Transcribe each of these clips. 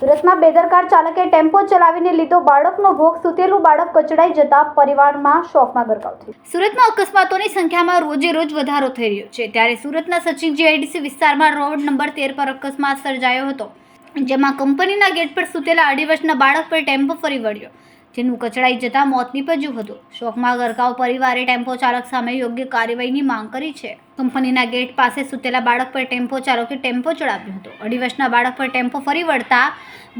સુરતમાં બેદરકાર ચાલકે ટેમ્પો ચલાવીને લીધો બાળકનો ભોગ સુતેલું બાળક કચડાઈ જતા પરિવારમાં શોકમાં ગરકાવ થયો સુરતમાં અકસ્માતોની સંખ્યામાં રોજે રોજ વધારો થઈ રહ્યો છે ત્યારે સુરતના સચિન જીઆઈડીસી વિસ્તારમાં રોડ નંબર તેર પર અકસ્માત સર્જાયો હતો જેમાં કંપનીના ગેટ પર સુતેલા અઢી વર્ષના બાળક પર ટેમ્પો ફરી વળ્યો જેનું કચડાઈ જતાં મોત નીપજ્યું હતું શોકમાં ગરકાવ પરિવારે ટેમ્પો ચાલક સામે યોગ્ય કાર્યવાહીની માંગ કરી છે કંપનીના ગેટ પાસે સૂતેલા બાળક પર ટેમ્પો ચાલકે ટેમ્પો ચડાવ્યો હતો અઢી વર્ષના બાળક પર ટેમ્પો ફરી વળતા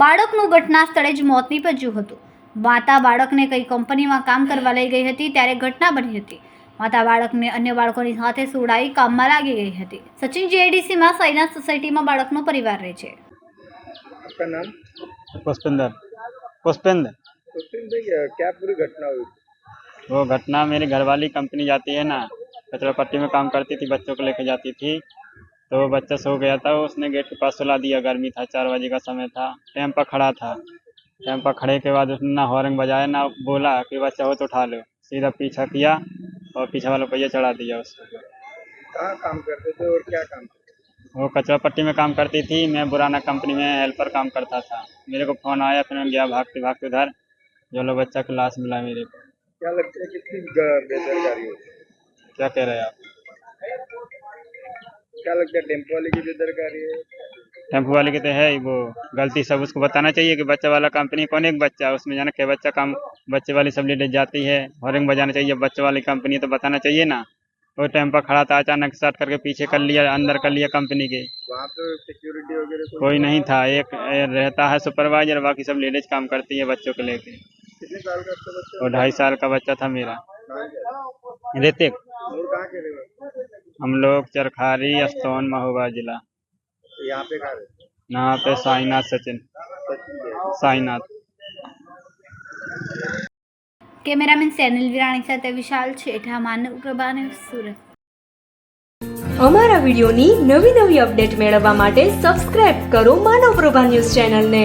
બાળકનું ઘટના સ્થળે જ મોત નીપજ્યું હતું માતા બાળકને કઈ કંપનીમાં કામ કરવા લઈ ગઈ હતી ત્યારે ઘટના બની હતી માતા બાળકને અન્ય બાળકોની સાથે સોડાઈ કામમાં લાગી ગઈ હતી સચિન જીઆઈડીસીમાં સાયના સોસાયટીમાં બાળકનો પરિવાર રહે છે પુષ્પેન્દર પુષ્પેન્દર क्या पूरी घटना हुई वो घटना मेरी घर वाली कंपनी जाती है ना कचरा पट्टी में काम करती थी बच्चों को लेकर जाती थी तो बच्चा सो गया था उसने गेट के पास सुला दिया गर्मी था चार बजे का समय था टैम पर खड़ा था टैम पर खड़े के बाद उसने ना हॉर्न बजाया ना बोला कि बच्चा हो तो उठा लो सीधा पीछा किया और पीछा वाला पहिया चढ़ा दिया उसको कहाँ काम करते थे और क्या काम वो कचरा पट्टी में काम करती थी मैं बुराना कंपनी में हेल्पर काम करता था मेरे को फ़ोन आया फिर मैं गया भागते भागते उधर जो बच्चा क्लास मिला मेरे को क्या लगता है कितनी बेदरकारी होती क्या कह रहे हैं आप क्या लगता है टेम्पो वाले की बेदरकारी है टेम्पो वाले की तो है वो गलती सब उसको बताना चाहिए कि बच्चा वाला कंपनी कौन एक बच्चा उसमें जाना क्या बच्चा काम बच्चे वाली सब लेट जाती है हॉर्निंग बजाना चाहिए बच्चे वाली कंपनी तो बताना चाहिए ना वो टाइम पर खड़ा था अचानक स्टार्ट करके पीछे कर लिया अंदर कर लिया कंपनी के वहाँ पे सिक्योरिटी वगैरह कोई नहीं था एक रहता है सुपरवाइजर बाकी सब लेडीज काम करती है बच्चों को लेके 2.5 સાલ કા બચ્ચા થા મેરા રિતે હમ લોગ ચરખારી અસ્તન મહોવા જિલ્લા યહા પે ક રહે ના યહા પે સાયના સચિન સાયના કેમેરામેન સેનલવીરાણી સતે વિશાલ શેઠા માનવ પ્રભા ન્યુઝ સુરત અમારો વિડિયો ની નવી નવી અપડેટ મેળવવા માટે સબસ્ક્રાઇબ કરો માનવ પ્રભા ન્યુઝ ચેનલ ને